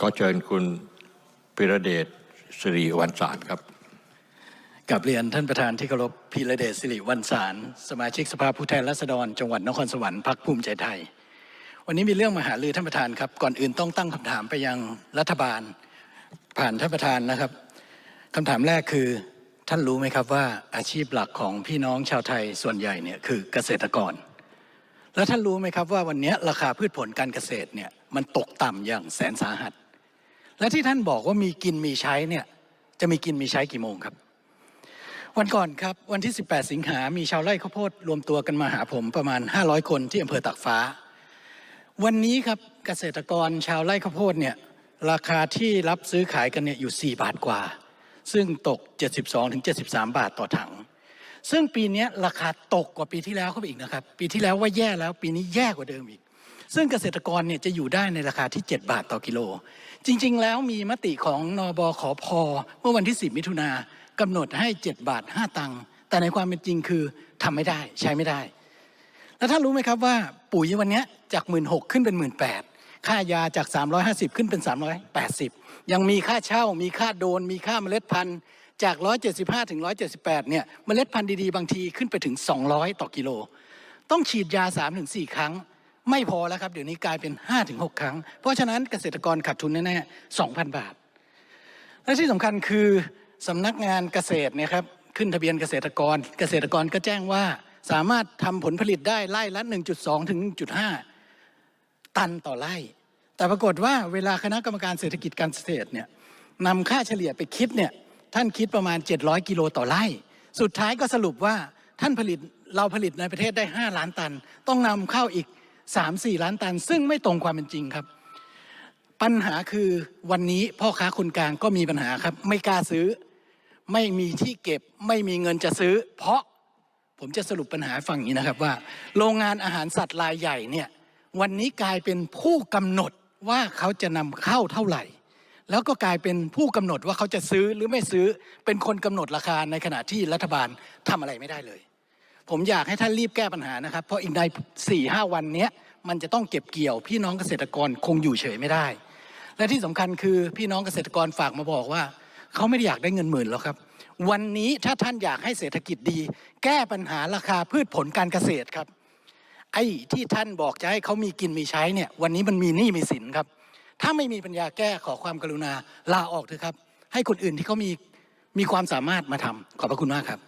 ขอเชิญคุณพิระเดชสิริวันสารครับกับเรียนท่านประธานที่เคารพพีระเดชสิริวันสารสมาชิกสภาผู้แทนราษฎร จังหวัดนครสวรรค์พักภูมิใจไทย วันนี้มีเรื่องมาหาลือท่านประธานครับ ก่อนอื่นต้องตั้งคำถามไปยังรัฐบาล ผ่านท่านประธานนะครับ คำถามแรกคือท่านรู้ไหมครับว่าอาชีพหลักของพี่น้องชาวไทยส่วนใหญ่เนี่ยคือเกษตรกร แล้วท่านรู้ไหมครับว่าวันนี้ราคาพืชผลการเกษตรเนี่ยมันตกต่ำอย่างแสนสาหัส และที่ท่านบอกว่ามีกินมีใช้เนี่ยจะมีกินมีใช้กี่โมงครับ วันก่อนครับวันที่ 18 สิงหา มีชาวไร่ข้าวโพดรวมตัวกันมาหาผมประมาณ 500 คนที่อำเภอตากฟ้า วันนี้ครับเกษตรกรชาวไร่ข้าวโพดเนี่ยราคาที่รับซื้อขายกันเนี่ยอยู่ 4 บาทกว่า ซึ่งตก 72-73 บาทต่อถัง ซึ่งปีนี้ราคาตกกว่าปีที่แล้วเข้าไปอีกนะครับ ปีที่แล้วว่าแย่แล้วปีนี้แย่กว่าเดิมอีก ซึ่งเกษตรกรเนี่ยจะอยู่ได้ในราคาที่ 7 บาทต่อกิโล จริง ๆ แล้วมีมติของนบขอพเมื่อวันที่ 10 มิถุนากำหนดให้ 7 บาท 5 ตังค์แต่ในความเป็นจริงคือทำไม่ได้ใช้ไม่ได้ แล้วท่านรู้ไหมครับว่าปุ๋ยวันนี้จาก 1 6ื่นขึ้นเป็น 1 8ื่น ค่ายาจาก 350 ขึ้นเป็น 380 ยังมีค่าเช่า มีค่าโดน มีค่าเมล็ดพันธุ์จาก 175 ถึง 178 เนี่ยเมล็ดพันธุ์ดีๆ บางทีขึ้นไปถึง 200 ต่อกิโล ต้องฉีดยา 3-4 ครั้ง ไม่พอแล้วครับ เดี๋ยวนี้กลายเป็น 5-6 ครั้ง เพราะฉะนั้นเกษตรกรขาดทุนแน่ๆ 2,000 บาท และที่สำคัญคือสำนักงานเกษตรเนี่ยครับขึ้นทะเบียนเกษตรกร เกษตรกรก็แจ้งว่าสามารถทำผลผลิตได้ไร่ละ 1.2 ถึง 1.5 ตันต่อไร่ แต่ปรากฏว่าเวลาคณะกรรมการเศรษฐกิจการเกษตรเนี่ยนำค่าเฉลี่ยไปคิดเนี่ยท่านคิดประมาณ 700 กิโลต่อไร่ สุดท้ายก็สรุปว่าท่านผลิตเราผลิตในประเทศได้ 5 ล้านตัน ต้องนำเข้าอีก 3-4 ล้านตัน ซึ่งไม่ตรงความเป็นจริงครับ ปัญหาคือวันนี้พ่อค้าคนกลางก็มีปัญหาครับ ไม่กล้าซื้อ ไม่มีที่เก็บไม่มีเงินจะซื้อ เพราะผมจะสรุปปัญหาให้ฟังอย่งนี้นะครับว่า โรงงานอาหารสัตว์รายใหญ่เนี่ยวันนี้กลายเป็นผู้กำหนด ว่าเขาจะนำเข้าเท่าไหร่ แล้วก็กลายเป็นผู้กำหนดว่าเขาจะซื้อหรือไม่ซื้อเป็นคนกำหนดราคาในขณะที่รัฐบาลทำอะไรไม่ได้เลย ผมอยากให้ท่านรีบแก้ปัญหานะครับ เพราะอีกใน4ี่ห้าวันนี้มันจะต้องเก็บเกี่ยว พี่น้องเกษตรกรคงอยู่เฉยไม่ได้ และที่สำคัญคือพี่น้องเกษตรกรฝากมาบอกว่า เขาไม่ได้อยากได้เงินหมื่นหรอกครับ วันนี้ถ้าท่านอยากให้เศรษฐกิจดี แก้ปัญหาราคาพืชผลการเกษตรครับ ไอ้ที่ท่านบอกจะให้เขามีกินมีใช้เนี่ยวันนี้มันมีหนี้มีสินครับ ถ้าไม่มีปัญญาแก้ขอความกรุณาลาออกเถอะครับ ให้คนอื่นที่เขามีมีความสามารถมาทำขอบพระคุณมากครับ